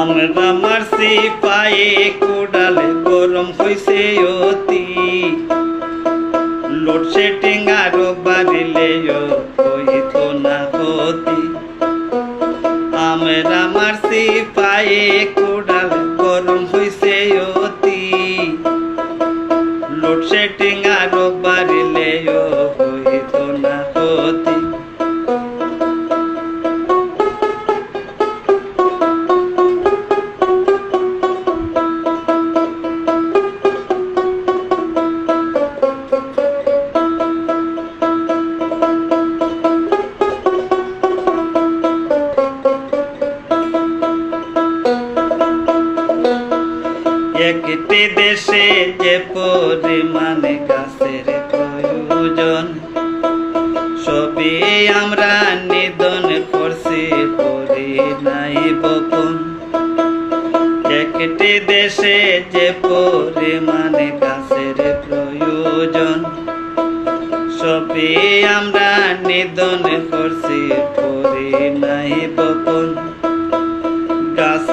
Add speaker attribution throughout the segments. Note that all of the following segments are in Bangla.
Speaker 1: আমরা মারছি, পায়ে কোডালে গরম হইছে অতি। লোডশেডিং আরও বাড়িলে হইত না হতি আমরা মারছি, পায়ে একটি দেশে যে পরিমাণে গাছের প্রয়োজন, সবই আমরা নিধন করছি, করি নাই বপন। একটি দেশে যে পরিমাণে গাছের প্রয়োজন, সবই আমরা নিধন করছি, করি নাই বপন।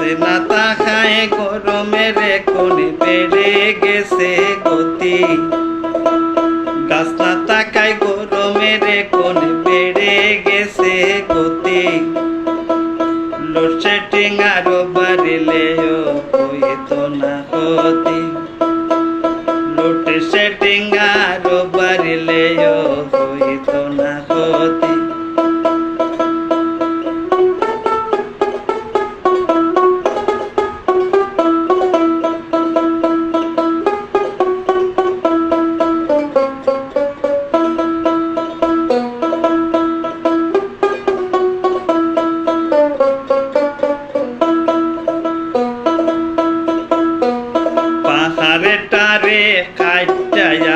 Speaker 1: গাছে মাথা খায় গরমের কোন বেড়ে গেছে গতি। গাছ না তাকায় গরমের কোন বেড়ে গেছে গতি। লোডশেডিং আরও বাড়িলেও হইত না গতি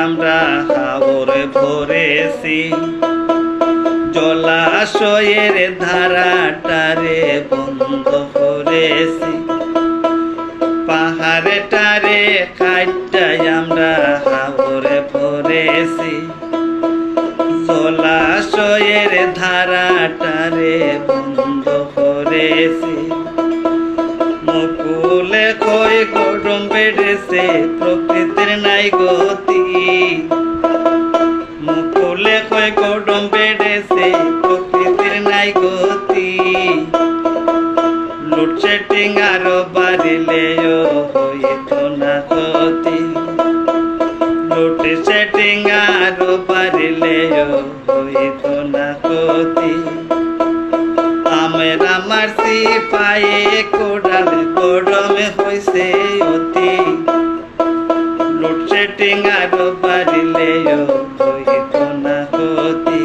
Speaker 1: আমরা হাওরে ভরেছি জলাশয়ের ধারাটারে বন্ধ করেছি। পাহাড়ে টারে কাটাই আমরা হাওরে ভরেছি জলাশয়ের ধারাটারে বন্ধ করেছি। কই গরম বেড়েছে, প্রকৃতির নাই গতি। মুকুলে কই গরম বেড়েছে, প্রকৃতির নাই গতি। লোডশেডিং আরও বাড়িলেও হইত না গতি লোডশেডিং আরও বাড়িলেও হইত না গতি আমরা মারছি পায়ে কোডাল গরমে হইছে অতি। লোডশেডিং আরও বাড়িলেও হইত না গতি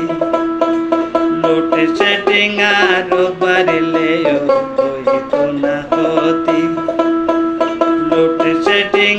Speaker 1: লোডশেডিং আরও বাড়িলেও হইত না গতি লোডশেডিং